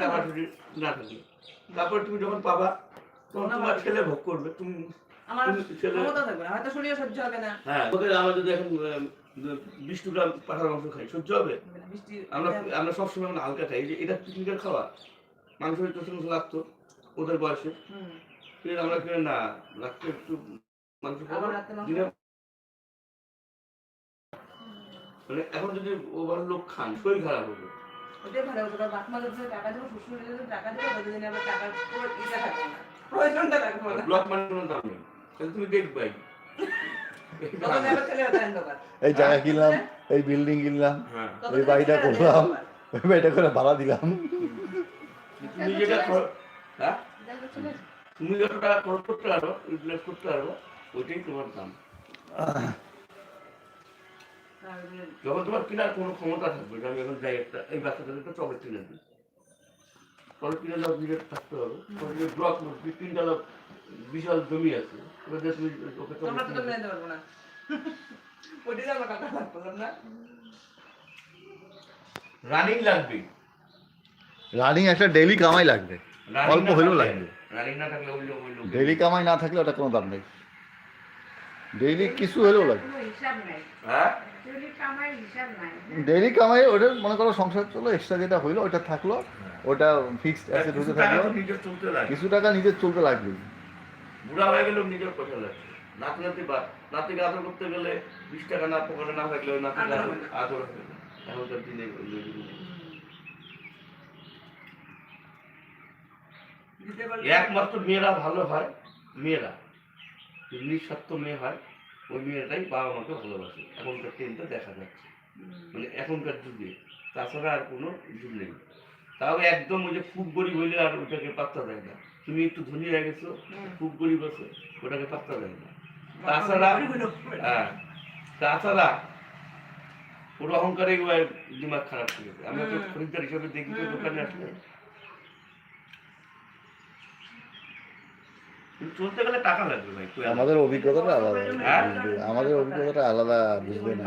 চাপাচুপি না থাকে তারপর তুমি যখন পাবা তখন তোমার ছেলে ভোগ করবে। তুমি আমার ক্ষমতা থাকবে হয়তো শরীরে সহ্য হবে না। হ্যাঁ ওদের আমরা এখন বিশ গ্রাম পাঠার মাংস খাই সহ্য হবে? আমরা আমরা সবসময় হালকা খাই। যে এটা পিকনিকের খাওয়া মাংস লাগতো ওদের বয়সে। কিন্তু আমরা কিনে না রাত্রে একটু মাংস খাব মানে এখন যদি ওভার লোক খান শরীর খারাপ হবে। ওটাই ভালো হতো। বাপ মা যদি টাকা দেবো শ্বশুর যদি টাকা দেবো ততদিন আবার টাকার পুরো ইটা থাকবে না। প্রয়োজনটা থাকবে না। ব্লক মানে কোনো দাম নেই। তাহলে তুমি দেখবাই এই জায়গা কিনলাম এই বিল্ডিং কিনলাম হ্যাঁ। এই বাড়িটা করলাম। ওই বাড়িটা করে ভাড়া দিলাম। তুমি যেটা হ্যাঁ। তুমি যত টাকা খরচ করতে পারো ইউটিলাইজ করতে পারো ওইটাই তোমার দাম। যখন তোমার কেনার কোনো ক্ষমতা থাকবে যে আমি এখন যাই একটা এই বাচ্চাদের একটা চকলেট কিনে দিই চকলেট কিনে থাকতে হবে। ব্লক তিনটা লোক বিশাল জমি আছে এবার যে তুমি ওকে চকলেট কিনে পারব না। ওইটাই আমরা না রানিং লাগবে। রানিং একটা ডেইলি কামাই লাগবে। অল্প না হলেও লাগবে। Running না থাকলে ডেইলি কামাই না থাকলে ওটা কোনো দাম নেই। ডেইলি কিছু হলেও লাগবে হিসাব নাই। হ্যাঁ? ডেইলি কামাই ওটা মনে করো সংসার চলো এক্সট্রা যেটা হইল ওটা থাকল ওটা ফিক্সড অ্যাসেট হতে থাকল। নিজের চলতে লাগে কিছু টাকা নিজের চলতে লাগবে। বুড়া হয়ে গেলেও নিজের নাতি নাতি বা নাতিকে আদর করতে গেলে বিশ টাকা না পকেটে না থাকলে নাতিকে আদর। এখনকার দিনে একমাত্র মেয়েরা ভালো হয় মেয়েরা। নিঃস্বার্থ মেয়ে হয় ওই মেয়েটাই বাবা মাকে ভালোবাসে। এখনকার ট্রেনটা দেখা যাচ্ছে। মানে এখনকার যুগে। তাছাড়া আর কোনো যুগ নেই। তাও একদম ওই যে খুব গরিব হইলে আর ওটাকে পাত্তা দেয় না। তুমি একটু ধনী হয়ে গেছো খুব গরিব আছে ওটাকে পাত্তা দেয় না। তাছাড়া হ্যাঁ তাছাড়া পুরো অহংকারে দিমাগ খারাপ করে দেয়। আমরা তো খরিদ্দার হিসাবে দেখি তো দোকানে আসলে চলতে গেলে টাকা লাগবে ভাই আমাদের অভিজ্ঞতাটা আলাদা। হ্যাঁ? আমাদের অভিজ্ঞতাটা আলাদা বুঝবে না